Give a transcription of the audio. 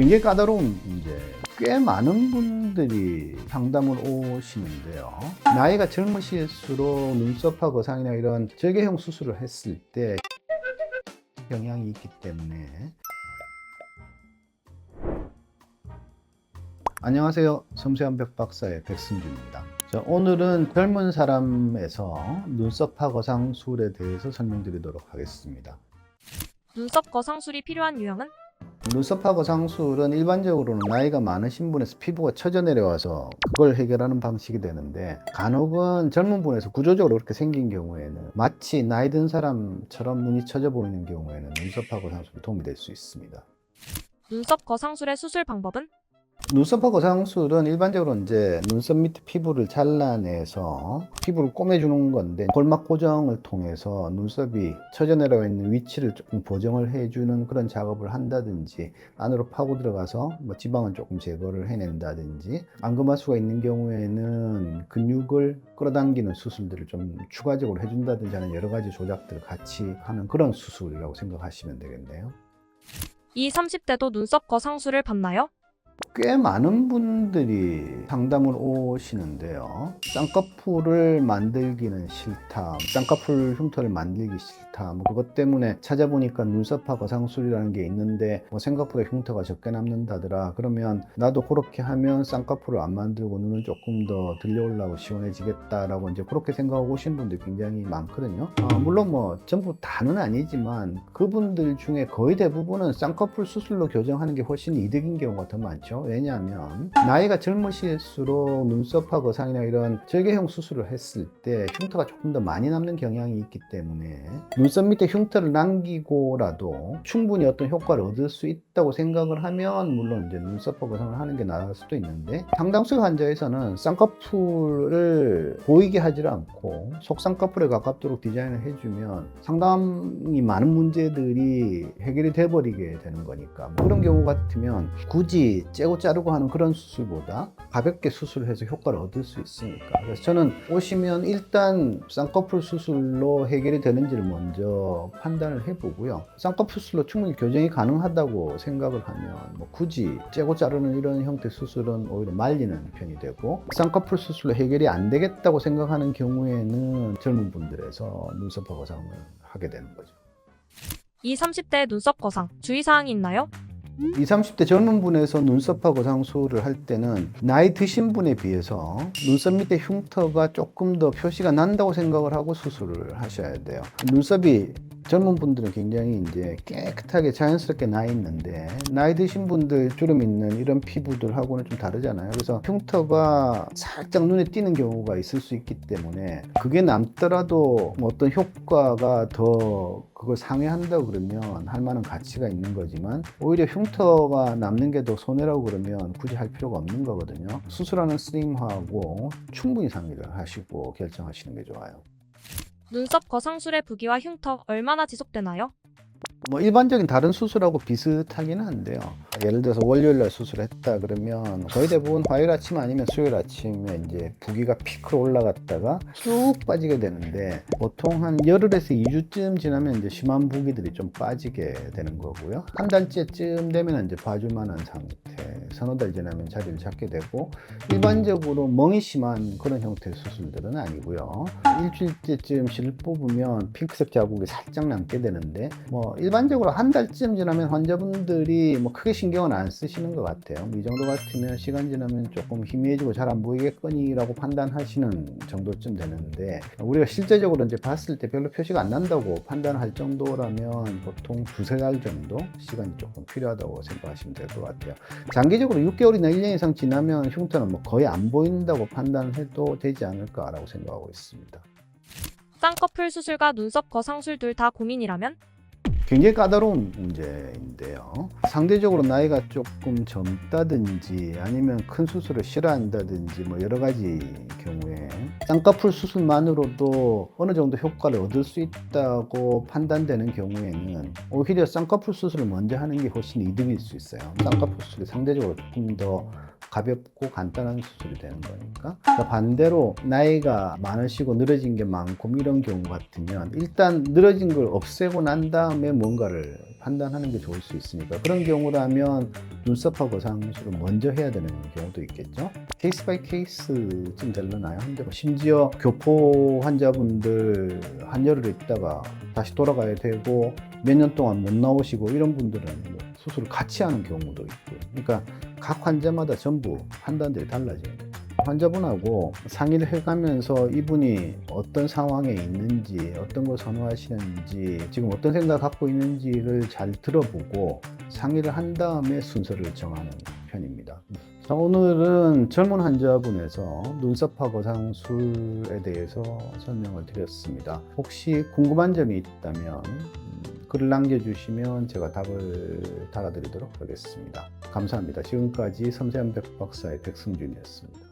굉장히 까다로운 문제. 꽤 많은 분들이 상담을 오시는데요. 나이가 젊으실수록 눈썹하고 거상이나 이런 절개형 수술을 했을 때 영향이 있기 때문에 안녕하세요. 섬세한 백 박사의 백승준입니다. 자, 오늘은 젊은 사람에서 눈썹하 거상술에 대해서 설명드리도록 하겠습니다. 눈썹 거상술이 필요한 유형은 눈썹하 거상술은 일반적으로는 나이가 많으신 분에서 피부가 처져 내려와서 그걸 해결하는 방식이 되는데 간혹은 젊은 분에서 구조적으로 그렇게 생긴 경우에는 마치 나이 든 사람처럼 눈이 처져 보이는 경우에는 눈썹하 거상술이 도움이 될 수 있습니다. 눈썹 거상술의 수술 방법은 눈썹하 거상술은 일반적으로 이제 눈썹 밑에 피부를 잘라내서 피부를 꼬매주는 건데 골막 고정을 통해서 눈썹이 처져 내려와 있는 위치를 조금 보정을 해주는 그런 작업을 한다든지 안으로 파고 들어가서 뭐 지방을 조금 제거를 해낸다든지 안검하수가 있는 경우에는 근육을 끌어당기는 수술들을 좀 추가적으로 해준다든지 하는 여러 가지 조작들을 같이 하는 그런 수술이라고 생각하시면 되겠네요. 이 30대도 눈썹 거상술을 받나요? 꽤 많은 분들이 상담을 오시는데요. 쌍꺼풀을 만들기는 싫다. 쌍꺼풀 흉터를 만들기 싫다. 뭐 그것 때문에 찾아보니까 눈썹하 거상술이라는 게 있는데 뭐 생각보다 흉터가 적게 남는다더라. 그러면 나도 그렇게 하면 쌍꺼풀을 안 만들고 눈을 조금 더 들려올라고 시원해지겠다라고 이제 그렇게 생각하고 오신 분들이 굉장히 많거든요. 어, 물론 뭐 전부 다는 아니지만 그분들 중에 거의 대부분은 쌍꺼풀 수술로 교정하는 게 훨씬 이득인 경우가 더 많죠. 왜냐하면 나이가 젊으실수록 눈썹하 거상이나 이런 절개형 수술을 했을 때 흉터가 조금 더 많이 남는 경향이 있기 때문에 눈썹 밑에 흉터를 남기고라도 충분히 어떤 효과를 얻을 수 있다고 생각을 하면 물론 이제 눈썹하 거상을 하는 게 나을 수도 있는데 상당수의 환자에서는 쌍꺼풀을 보이게 하지 않고 속쌍꺼풀에 가깝도록 디자인을 해주면 상당히 많은 문제들이 해결이 돼버리게 되는 거니까. 뭐 그런 경우 같으면 굳이 째고 자르고 하는 그런 수술보다 가볍게 수술해서 효과를 얻을 수 있으니까 그래서 저는 오시면 일단 쌍꺼풀 수술로 해결이 되는지를 먼저 판단을 해보고요 쌍꺼풀 수술로 충분히 교정이 가능하다고 생각을 하면 뭐 굳이 째고 자르는 이런 형태 수술은 오히려 말리는 편이 되고 쌍꺼풀 수술로 해결이 안 되겠다고 생각하는 경우에는 젊은 분들에서 눈썹 허거상을 하게 되는 거죠. 이 30대 눈썹 거상 주의사항이 있나요? 20, 30대 젊은 분에서 눈썹하 거상술을 할 때는 나이 드신 분에 비해서 눈썹 밑에 흉터가 조금 더 표시가 난다고 생각을 하고 수술을 하셔야 돼요. 눈썹이 젊은 분들은 굉장히 이제 깨끗하게 자연스럽게 나 있는데 나이 드신 분들 주름 있는 이런 피부들하고는 좀 다르잖아요. 그래서 흉터가 살짝 눈에 띄는 경우가 있을 수 있기 때문에 그게 남더라도 뭐 어떤 효과가 더 그걸 상회한다고 그러면 할 만한 가치가 있는 거지만 오히려 흉터가 남는 게 더 손해라고 그러면 굳이 할 필요가 없는 거거든요. 수술하는 스님하고 충분히 상의를 하시고 결정하시는 게 좋아요. 눈썹 거상술의 부기와 흉터 얼마나 지속되나요? 뭐 일반적인 다른 수술하고 비슷하기는 한데요. 예를 들어서 월요일 날 수술했다 그러면 거의 대부분 화요일 아침 아니면 수요일 아침에 이제 부기가 피크로 올라갔다가 쭉 빠지게 되는데 보통 한 열흘에서 2주쯤 지나면 이제 심한 부기들이 좀 빠지게 되는 거고요. 한 달째쯤 되면 이제 봐줄 만한 상태. 서너 달 지나면 자리를 잡게 되고 일반적으로 멍이 심한 그런 형태의 수술들은 아니고요. 일주일째쯤 실을 뽑으면 핑크색 자국이 살짝 남게 되는데 뭐 일반적으로 한 달쯤 지나면 환자분들이 뭐 크게 신경은 안 쓰시는 것 같아요. 이 정도 같으면 시간 지나면 조금 희미해지고 잘 안 보이겠거니라고 판단하시는 정도쯤 되는데 우리가 실제적으로 이제 봤을 때 별로 표시가 안 난다고 판단할 정도라면 보통 두세 달 정도 시간이 조금 필요하다고 생각하시면 될 것 같아요. 장기적으로 6개월이나 1년 이상 지나면 흉터는 뭐 거의 안 보인다고 판단해도 되지 않을까라고 생각하고 있습니다. 쌍꺼풀 수술과 눈썹 거상술 둘 다 고민이라면 굉장히 까다로운 문제인데요. 상대적으로 나이가 조금 젊다든지 아니면 큰 수술을 싫어한다든지 뭐 여러 가지 경우에 쌍꺼풀 수술만으로도 어느 정도 효과를 얻을 수 있다고 판단되는 경우에는 오히려 쌍꺼풀 수술을 먼저 하는 게 훨씬 이득일 수 있어요. 쌍꺼풀 수술이 상대적으로 조금 더 가볍고 간단한 수술이 되는 거니까. 그러니까 반대로 나이가 많으시고 늘어진 게 많고 이런 경우 같으면 일단 늘어진 걸 없애고 난 다음에 뭔가를 판단하는 게 좋을 수 있으니까 그런 경우라면 눈썹하고 거상술을 먼저 해야 되는 경우도 있겠죠. 케이스 바이 케이스쯤 될려나요? 근데 뭐 심지어 교포 환자분들 한여름에 있다가 다시 돌아가야 되고 몇 년 동안 못 나오시고 이런 분들은 뭐 수술을 같이 하는 경우도 있고 그러니까 각 환자마다 전부 판단들이 달라져요. 환자분하고 상의를 해가면서 이분이 어떤 상황에 있는지, 어떤 걸 선호하시는지, 지금 어떤 생각 갖고 있는지를 잘 들어보고 상의를 한 다음에 순서를 정하는 편입니다. 자, 오늘은 젊은 환자분에서 눈썹화 거상술에 대해서 설명을 드렸습니다. 혹시 궁금한 점이 있다면 음, 글을 남겨주시면 제가 답을 달아드리도록 하겠습니다. 감사합니다. 지금까지 섬세한 백박사의 백승준이었습니다.